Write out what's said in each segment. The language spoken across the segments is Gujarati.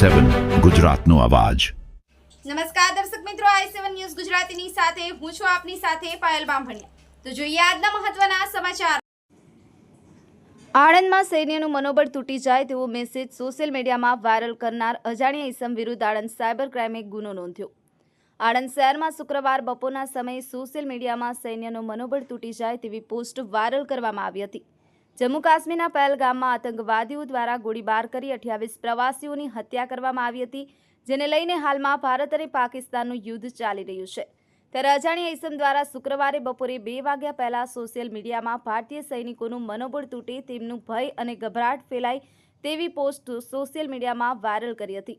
સેવન ગુજરાતનો અવાજ. નમસ્કાર દર્શક મિત્રો આઈ સેવન ન્યૂઝ ગુજરાતીની સાથે હું છું આપની સાથે પાયલ બામભણિયા. તો જોઈએ આજના મહત્વના સમાચાર. આણંદમાં સૈન્યનું મનોબળ તૂટી જાય તેવો મેસેજ સોશિયલ મીડિયામાં વાયરલ કરનાર અજાણ્યા ઇસમ વિરુદ્ધ આણંદ સાયબર ક્રાઇમે ગુનો નોંધ્યો. આણંદ શહેરમાં શુક્રવાર બપોરના સમયે સોશિયલ મીડિયામાં સૈન્યનું મનોબળ તૂટી જાય તેવી પોસ્ટ વાયરલ કરવામાં આવી હતી. જમ્મુ કાશ્મીરના પહેલગામમાં આતંકવાદીઓ દ્વારા ગોળીબાર કરી અઠ્યાવીસ પ્રવાસીઓની હત્યા કરવામાં આવી હતી, જેને લઈને હાલમાં ભારત અને પાકિસ્તાનનું યુદ્ધ ચાલી રહ્યું છે. ત્યારે અજાણ્યા ઇસમ દ્વારા શુક્રવારે બપોરે બે વાગ્યા પહેલા સોશિયલ મીડિયામાં ભારતીય સૈનિકોનું મનોબળ તૂટે તેમનું ભય અને ગભરાટ ફેલાય તેવી પોસ્ટ સોશિયલ મીડિયામાં વાયરલ કરી હતી.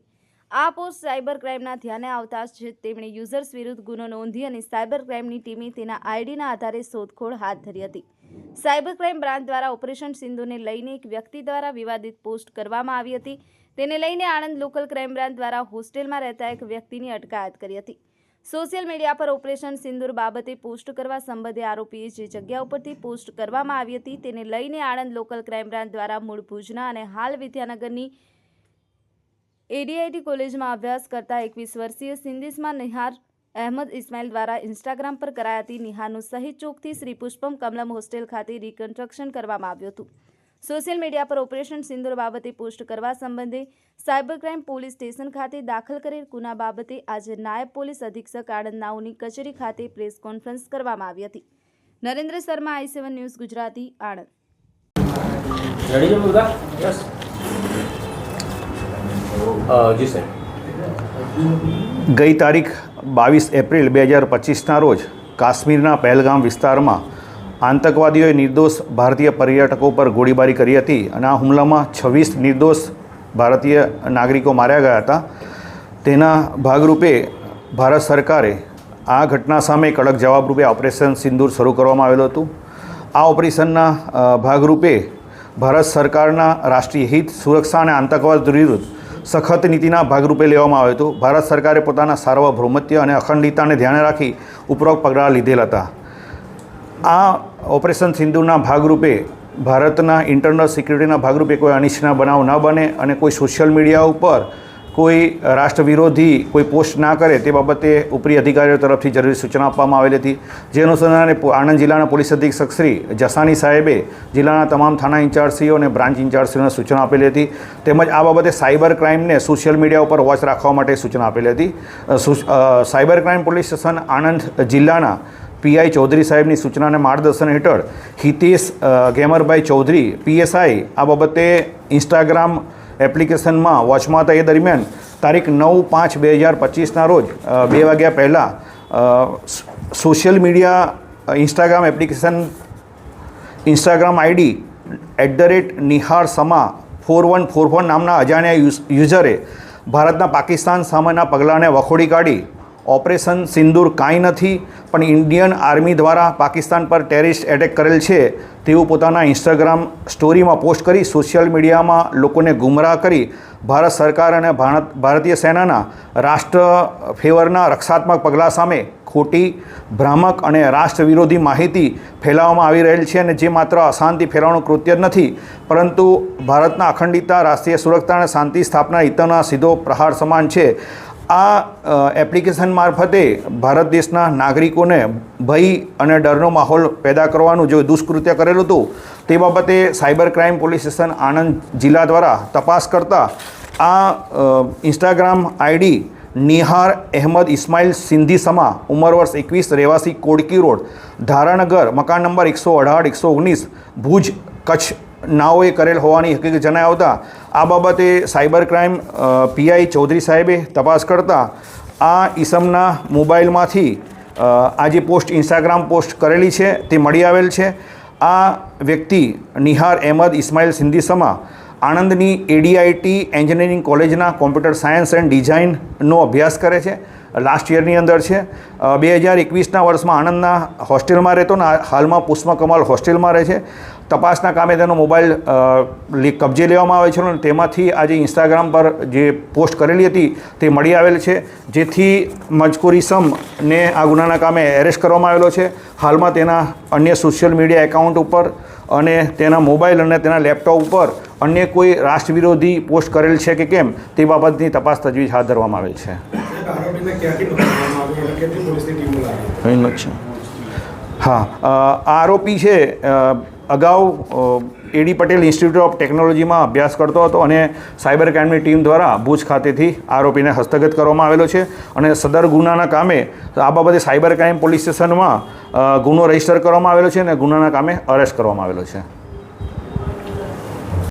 આ પોસ્ટ સાયબર ક્રાઇમના ધ્યાને આવતા જ તેમણે યુઝર્સ વિરુદ્ધ ગુનો નોંધી અને સાયબર ક્રાઇમની ટીમે તેના આઈડીના આધારે શોધખોળ હાથ ધરી હતી. સાયબર ક્રાઇમ બ્રાન્ચ દ્વારા ઓપરેશન સિંધુને લઈને એક વ્યક્તિ દ્વારા વિવાદિત પોસ્ટ કરવામાં આવી હતી. તેને લઈને આણંદ લોકલ ક્રાઇમ બ્રાન્ચ દ્વારા હોસ્ટેલમાં રહેતા એક વ્યક્તિની અટકાયત કરી હતી. સોશિયલ મીડિયા પર ઓપરેશન સિંદૂર બાબતે પોસ્ટ કરવા સંબંધે આરોપીએ જે જગ્યા ઉપરથી પોસ્ટ કરવામાં આવી હતી તેને લઈને આણંદ લોકલ ક્રાઇમ બ્રાન્ચ દ્વારા મૂળ ભુજના અને હાલ વિદ્યાનગરની એડીઆઈટી કોલેજમાં અભ્યાસ કરતા એકવીસ વર્ષીય સિંધિસમાં નિહાર અહેમદ ઇસ્માઇલ દ્વારા ઇન્સ્ટાગ્રામ પર કરાયાતી નિહાનું સહી ચોકથી શ્રી પુષ્પમ કમલમ હોસ્ટેલ ખાતે રિકન્સ્ટ્રક્શન કરવામાં આવ્યું હતું. સોશિયલ મીડિયા પર ઓપરેશન સિંદુર બાબતે પોસ્ટ કરવા સંબંધે સાયબર ક્રાઇમ પોલીસ સ્ટેશન ખાતે દાખલ કરેલ ગુના બાબતે આજે નાયબ પોલીસ અધિક્ષક આણંદ નાઓની કચેરી ખાતે પ્રેસ કોન્ફરન્સ કરવામાં આવી હતી. Narendra Sharma I seven news Gujarati Anand. G sir ગઈ તારીખ બાવીસ એપ્રિલ બે હજાર પચીસના રોજ કાશ્મીરના પહેલગામ વિસ્તારમાં આતંકવાદીઓએ નિર્દોષ ભારતીય પર્યટકો પર ગોળીબારી કરી હતી અને આ હુમલામાં છવ્વીસ નિર્દોષ ભારતીય નાગરિકો માર્યા ગયા હતા. તેના ભાગરૂપે ભારત સરકારે આ ઘટના સામે કડક જવાબરૂપે ઓપરેશન સિંદૂર શરૂ કરવામાં આવેલું હતું. આ ઓપરેશનના ભાગરૂપે ભારત સરકારના રાષ્ટ્રીય હિત, સુરક્ષા અને આતંકવાદ વિરુદ્ધ સખત નીતિના ભાગરૂપે લેવામાં આવ્યું હતું. ભારત સરકારે પોતાના સાર્વભૌમત્ય અને અખંડિતતાને ધ્યાને રાખી ઉપરોક્ત પગલાં લીધેલા હતા. આ ઓપરેશન સિંધુના ભાગરૂપે ભારતના ઇન્ટરનલ સિક્યુરિટીના ભાગરૂપે કોઈ અનિચ્છના બનાવ ન બને અને કોઈ સોશિયલ મીડિયા ઉપર કોઈ રાષ્ટ્ર વિરોધી કોઈ પોસ્ટ ના કરે તે બાબતે ઉપરી અધિકારીઓ તરફથી જરૂરી સૂચના આપવામાં આવેલી હતી. જે અનુસંધાને આણંદ જિલ્લાના પોલીસ અધિક્ષક શ્રી જસાની સાહેબે જિલ્લાના તમામ થાણા ઇન્ચાર્જશ્રીઓ અને બ્રાન્ચ ઇન્ચાર્જશ્રીઓને સૂચના આપેલી હતી. તેમજ આ બાબતે સાયબર ક્રાઇમને સોશિયલ મીડિયા ઉપર વોચ રાખવા માટે સૂચના આપેલી હતી. Cyber crime police station Anand જિલ્લાના પીઆઈ ચૌધરી સાહેબની સૂચનાને માર્ગદર્શન હેઠળ હિતેશ ગેમરભાઈ ચૌધરી પીએસઆઈ આ બાબતે ઇન્સ્ટાગ્રામ એપ્લિકેશનમાં વોચમાં હતા એ દરમિયાન તારીખ નવ પાંચ બે હજાર પચીસના રોજ બે વાગ્યા પહેલાં social media Instagram application, Instagram ID at the rate Nihar Sama four one four one નામના અજાણ્યા યુઝરે ભારતના પાકિસ્તાન સામેના પગલાંને વખોડી કાઢી ઓપરેશન સિંદૂર કાંઈ નથી, પણ ઇન્ડિયન આર્મી દ્વારા પાકિસ્તાન પર ટેરિસ્ટ એટેક કરેલ છે, તેવું પોતાના ઇન્સ્ટાગ્રામ સ્ટોરીમાં પોસ્ટ કરી સોશિયલ મીડિયામાં લોકોને ગુમરાહ કરી ભારત સરકાર અને ભારત, ભારતીય સેનાના રાષ્ટ્ર ફેવરના રક્ષાત્મક પગલાં સામે ખોટી, ભ્રામક અને રાષ્ટ્ર વિરોધી માહિતી ફેલાવવામાં આવી રહેલ છે અને જે માત્ર અશાંતિ ફેલાવવાનું કૃત્ય નથી, પરંતુ ભારતના અખંડિતતા, રાષ્ટ્રીય સુરક્ષા અને શાંતિ સ્થાપના હિતના સીધો પ્રહાર સમાન છે. આ એપ્લિકેશન મારફતે ભારત દેશના નાગરિકોને ભય અને ડરનો માહોલ પેદા કરવાનું જો દુષ્કૃત્ય કરેલું હતું, તે બાબતે cyber crime police station Anand જિલ્લા દ્વારા તપાસ કરતા આ ઇન્સ્ટાગ્રામ આઈડી નિહાર અહેમદ ઇસ્માઇલ સિંધી સમા, ઉંમર વર્ષ એકવીસ, રહેવાસી કોડકી રોડ, ધારાનગર, મકાન નંબર એકસો અઢાર, એકસો ઓગણીસ, ભુજ કચ્છ નાઓએ કરેલ હોવાની હકીકત જણાય આવતા આ બાબતે સાયબર ક્રાઇમ પીઆઈ ચૌધરી સાહેબે તપાસ કરતા આ ઈસમના મોબાઈલમાંથી આ જે પોસ્ટ ઇન્સ્ટાગ્રામ પોસ્ટ કરેલી છે તે મળી આવેલ છે. આ વ્યક્તિ નિહાર અહેમદ ઇસ્માઇલ સિંધી સમા આણંદની એડીઆઈટી એન્જિનિયરિંગ કોલેજના કોમ્પ્યુટર સાયન્સ એન્ડ ડિઝાઇનનો અભ્યાસ કરે છે. લાસ્ટ યરની અંદર છે. બે હજાર એકવીસના વર્ષમાં આણંદના હોસ્ટેલમાં રહેતો ને હાલમાં પુષ્પા કમાલ હોસ્ટેલમાં રહે છે. તપાસના કામે તેનો મોબાઈલ કબજે લેવામાં આવે છે અને તેમાંથી આજે ઇન્સ્ટાગ્રામ પર જે પોસ્ટ કરેલી હતી તે મળી આવેલ છે. જેથી મજકૂર ઇસમને આ ગુનાના કામે એરેસ્ટ કરવામાં આવેલો છે. હાલમાં તેના અન્ય સોશિયલ મીડિયા એકાઉન્ટ ઉપર અને તેના મોબાઈલ અને તેના લેપટોપ ઉપર અન્ય કોઈ રાષ્ટ્ર વિરોધી પોસ્ટ કરેલ છે કે કેમ તે બાબતની તપાસ તજવીજ હાથ ધરવામાં આવેલ છે. હા આ આરોપી છે અગાઉ એડી પટેલ ઇન્સ્ટિટ્યૂટ ઓફ ટેકનોલોજીમાં અભ્યાસ કરતો હતો અને સાયબર ક્રાઇમની ટીમ દ્વારા ભુજ ખાતેથી આરોપીને હસ્તગત કરવામાં આવેલો છે અને સદર ગુનાના કામે આ બાબતે સાયબર ક્રાઇમ પોલીસ સ્ટેશનમાં ગુનો રજિસ્ટર કરવામાં આવેલો છે અને ગુનાના કામે અરેસ્ટ કરવામાં આવેલો છે.